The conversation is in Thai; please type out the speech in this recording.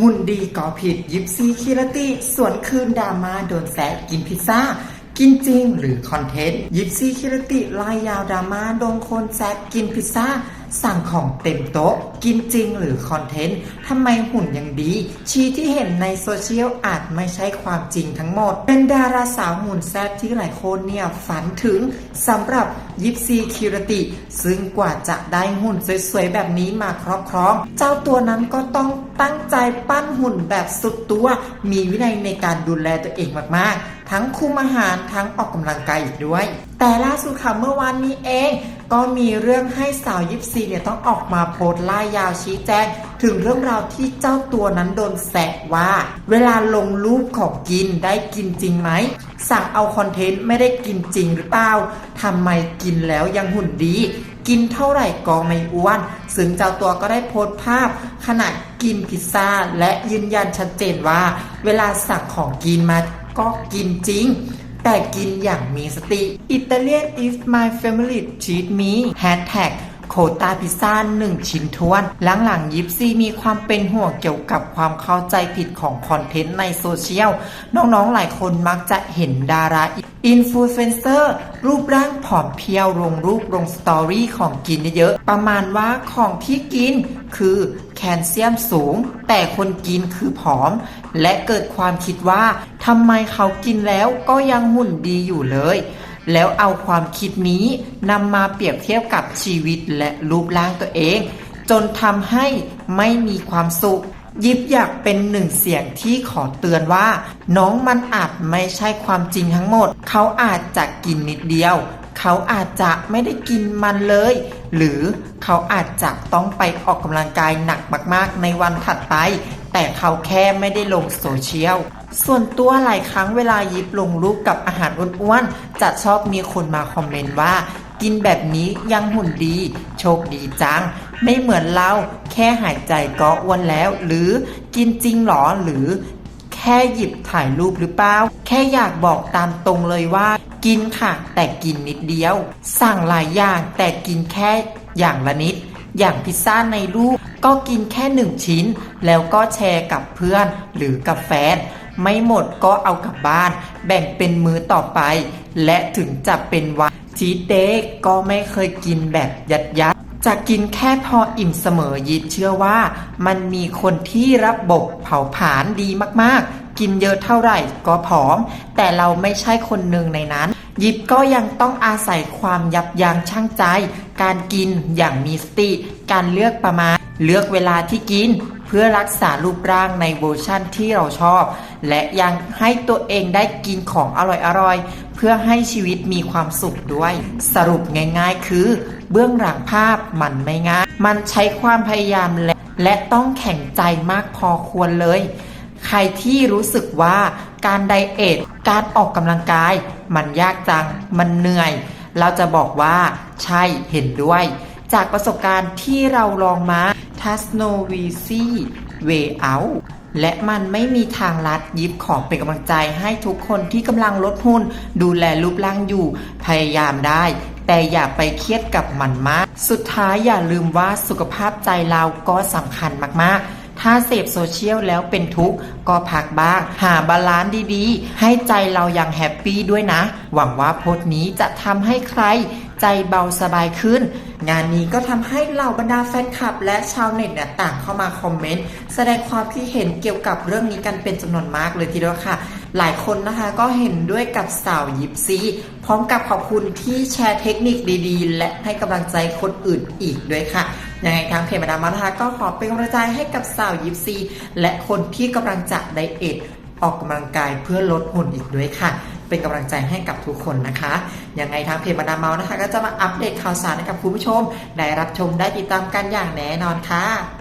หุ่นดีก่อผิดยิปซีคิรติ สวนคืนดราม่าโดนแซกินพิซซ่า กินจริงหรือคอนเทนต์ ยิปซีคิรติลายยาวดราม่าโดนคนแซะกินพิซซ่า สั่งของเต็มโต๊ะ กินจริงหรือคอนเทนต์ทำไมหุ่นยังดี ชีที่เห็นในโซเชียลอาจไม่ใช่ความจริงทั้งหมด เป็นดาราสาวหุ่นแซ่บที่หลายคนเนี่ยฝันถึงสำหรับยิปซีคิรติ ซึ่งกว่าจะได้หุ่นสวยๆ แบบนี้มาครอบครอง เจ้าตัวนั้นก็ต้องตั้งใจปั้นหุ่นแบบสุดตัว มีวินัยในการดูแลตัวเองมากๆ ทั้งคุมอาหารทั้งออกกำลังกายอีกด้วย แต่ล่าสุดค่ะเมื่อวานนี้เอง ก็มีเรื่องให้สาวยิปซีเนี่ยต้องออกมาโพสต์ล่ายาวชี้แจง ถึงเรื่องราวที่เจ้าตัวนั้นโดนแซะว่า เวลาลงรูปของกินได้กินจริงไหม สั่งเอาคอนเทนต์ไม่ได้กินจริงหรือเปล่าทำไมกินแล้วยังหุ่นดีกินเท่าไหร่ก็ไม่อ้วน ซึ่งเจ้าตัวก็ได้โพสต์ภาพ ขณะกินพิซซ่า และยืนยันชัดเจนว่า เวลาสั่งของกินมา ก็กินจริง แต่กินอย่างมีสติ Italian is my family treat me hashtag โคตาพิซซ่าหนึ่งชิ้นทวน หลังๆยิปซีมีความเป็นห่วงเกี่ยวกับความเข้าใจผิดของคอนเทนต์ในโซเชียล น้องๆหลายคนมักจะเห็นดาราอินฟลูเอนเซอร์รูปร่างผอมเพรียวลงรูปลงสตอรี่ของกินเยอะๆประมาณว่าของที่กินคือแคลเซียมสูง แต่คนกินคือผอม และเกิดความคิดว่าทำไมเขากินแล้วก็ยังหุ่นดีอยู่เลย แล้วเอาความคิดนี้นำมาเปรียบเทียบกับชีวิตและรูปร่างตัวเอง จนทำให้ไม่มีความสุข ยิบอยากเป็นหนึ่งเสียงที่ขอเตือนว่า น้องมันอาจไม่ใช่ความจริงทั้งหมด เขาอาจจะกินนิดเดียว เขาอาจจะไม่ได้กินมันเลย หรือเขาอาจจะต้องไปออกกำลังกายหนักมากๆ ในวันถัดไป แต่เขาแค่ไม่ได้ลงโซเชียลส่วนตัวหลายครั้งเวลายิบลงรูปกับอาหารอ้วนๆจะชอบมีคนมาคอมเมนต์ว่า กินแบบนี้ยังหุ่นดี โชคดีจัง ไม่เหมือนเราแค่หายใจก็อ้วนแล้ว หรือกินจริงหรอหรือแค่หยิบถ่ายรูปหรือเปล่า แค่อยากบอกตามตรงเลยว่า กินค่ะ แต่กินนิดเดียว สั่งหลายอย่างแต่กินแค่อย่างละนิด อย่างพิซซ่าในรูปก็กินแค่หนึ่งชิ้น แล้วก็แชร์กับเพื่อนหรือกับแฟน ไม่หมดก็เอากลับบ้าน แบ่งเป็นมื้อต่อไป และถึงจะเป็นวันชีเด็กก็ไม่เคยกินแบบยัดยัดจะกินแค่พออิ่มเสมอยิดเชื่อว่า มันมีคนที่ระบบเผาผลาญดีมากๆ กินเยอะเท่าไหร่ก็ผอม แต่เราไม่ใช่คนหนึ่งในนั้น ยิบก็ยังต้องอาศัยความยับยั้งชั่งใจ การกินอย่างมีสติ การเลือกประมาณ เลือกเวลาที่กิน เพื่อรักษารูปร่างในเวอร์ชั่นที่เราชอบ และยังให้ตัวเองได้กินของอร่อยๆ เพื่อให้ชีวิตมีความสุขด้วย สรุปง่ายๆ คือ เบื้องหลังภาพมันไม่ง่าย มันใช้ความพยายามและและต้องแข็งใจมากพอควรเลย ใครที่รู้สึกว่าการไดเอท การออกกำลังกาย มันยากจัง มันเหนื่อย เราจะบอกว่า ใช่เห็นด้วย จากประสบการณ์ที่เราลองมา ทัสโนวีซีเวเอาและมันไม่มีทางลัดยิบขอเป็นกำลังใจให้ทุกคนที่กำลังลดหุ้น ดูแลรูปร่างอยู่ พยายามได้ แต่อย่าไปเครียดกับมันมาก สุดท้ายอย่าลืมว่าสุขภาพใจเราก็สำคัญมากๆถ้าเสพโซเชียลแล้วเป็นทุกข์ก็พักบ้าง หาบาลานซ์ดีๆ ให้ใจเรายังแฮปปี้ด้วยนะ หวังว่าโพสต์นี้จะทำให้ใคร ใจเบาสบายขึ้น งานนี้ก็ทำให้เหล่าบรรดาแฟนคลับ และชาวเน็ตเนี่ยต่างเข้ามาคอมเมนต์แสดงความคิดเห็นเกี่ยวกับเรื่องนี้กันเป็นจำนวนมากเลยทีเดียวค่ะ หลายคนนะคะก็เห็นด้วยกับสาวยิปซีพร้อมกับขอบคุณที่แชร์เทคนิคดีๆ และให้กำลังใจคนอื่นอีกด้วยค่ะยังไงทางเพจมาดามนะคะก็ขอเป็นกำลังใจให้กับสาวยิปซีและคนที่กำลังจะไดเอทออกกำลังกายเพื่อลดหุ่นอีกด้วยค่ะ เป็นกำลังใจให้กับทุกคนนะคะยังไงทางเพจมาดามเมานะคะ ก็จะมาอัปเดตข่าวสารให้กับคุณผู้ชม ได้รับชมได้ติดตามกันอย่างแน่นอนค่ะ